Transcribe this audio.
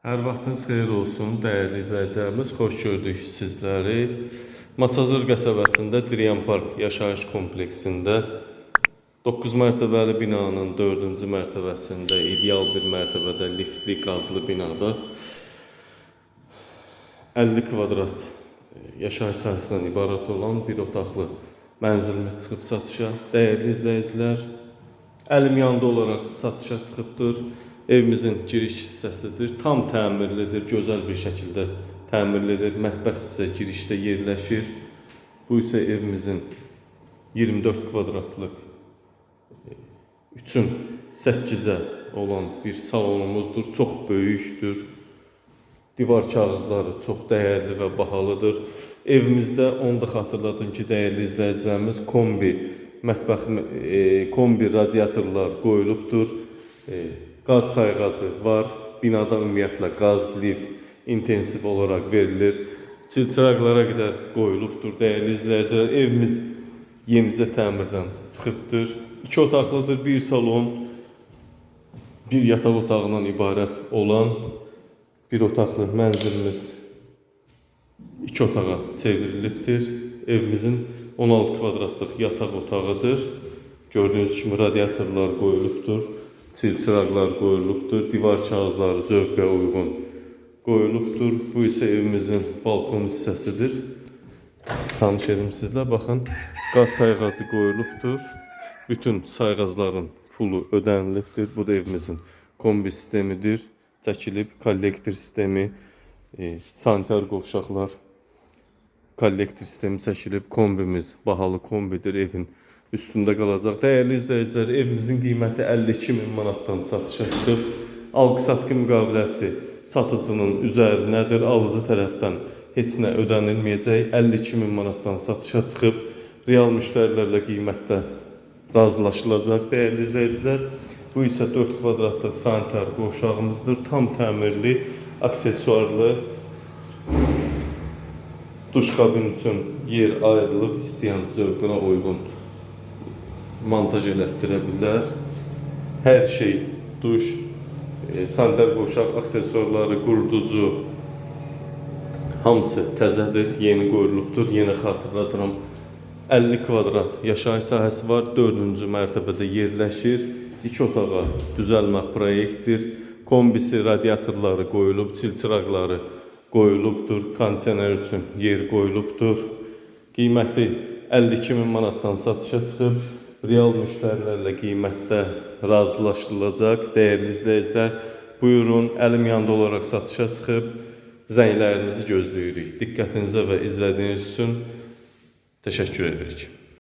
Hər vaxtınız xeyir olsun, dəyərli izləyicilərimiz. Xoş gördük sizləri. Masazır qəsəbəsində Diriyan Park yaşayış kompleksində 9 mərtəbəli binanın 4-cü mərtəbəsində ideal bir mərtəbədə liftli qazlı binada 50 kvadrat e, yaşayış sahəsindən ibarət olan bir otaqlı mənzilimiz çıxıb satışa. Dəyərli izləyicilər, əlim yanında olaraq satışa çıxıbdır. Evimizin giriş hissəsidir. Tam təmirlidir, gözəl bir şəkildə təmirlidir. Mətbəx isə girişdə yerləşir. Bu isə evimizin 24 kvadratlıq 3-ün 8-ə olan bir salonumuzdur. Çox böyükdür. Divar kağızları çox dəyərli və bahalıdır. Evimizdə onu da xatırladım ki, dəyərli izləyicilərimiz kombi mətbəx e, kombi radiatorlar qoyulubdur. E, qaz sayğacı var. Binada ümumiyyətlə qaz, lift intensiv olaraq verilir. Çılçıraqlara qədər qoyulubdur. Dəyərli izləyicilər, evimiz yenicə təmirdən çıxıbdır. 2 otaqlıdır, bir salon, bir yataq otağından ibarət olan bir otaqlı mənzilimiz iki otağa çevrilibdir. Evimizin 16 kvadratlıq yataq otağıdır. Gördüyünüz kimi radiatorlar qoyulubdur. Çilçıraqlar qoyulubdur. Divar kağızları zövqə uyğun qoyulubdur. Bu isə evimizin balkon hissəsidir. Tanış edim sizlə. Baxın, qaz sayğacı qoyulubdur. Bütün sayğacların pulu ödənilibdir. Bu da evimizin kombi sistemidir. Çəkilib kollektor sistemi, e, sanitar qovşaqlar kollektor sistemi çəkilib. Kombimiz bahalı kombidir. Evin üstündə qalacaq. Dəyərli izləyicilər, evimizin qiyməti 52 min manatdan satışa çıxıb. Alqı-satqı müqaviləsi satıcının üzərinədir. Alıcı tərəfdən heç nə ödənilməyəcək. 52 min manatdan satışa çıxıb. Real müştərilərlə qiymətdə razılaşılacaq. Dəyərli izləyicilər, bu isə 4 kvadratlıq sanitar qovşağımızdır. Tam təmirli, aksesuarlı duş kabin üçün yer ayrılıb istəyən zövqünə uyğun montaj elətdirə bilər. Hər şey duş, e, sanitar qovşaq aksesuarları, quruducu hamısı təzədir, yeni qoyulubdur. Yenə xatırladıram. 50 kvadrat yaşayış sahəsi var. 4-cü mərtəbədə yerləşir. 2 otağa düzəlmə proyektdir. Kombisi, radiatorları qoyulub, çilçıraqları qoyulubdur. Kondisioner üçün yer qoyulubdur. Qiyməti 52 min manatdan satışa çıxıb. Real müştərilərlə qiymətdə razılaşdırılacaq. Dəyərli izləyicilər, buyurun, əlim yanında olaraq satışa çıxıb. Zənglərinizi gözləyirik. Diqqətinizə və izlədiyiniz üçün təşəkkür edirik.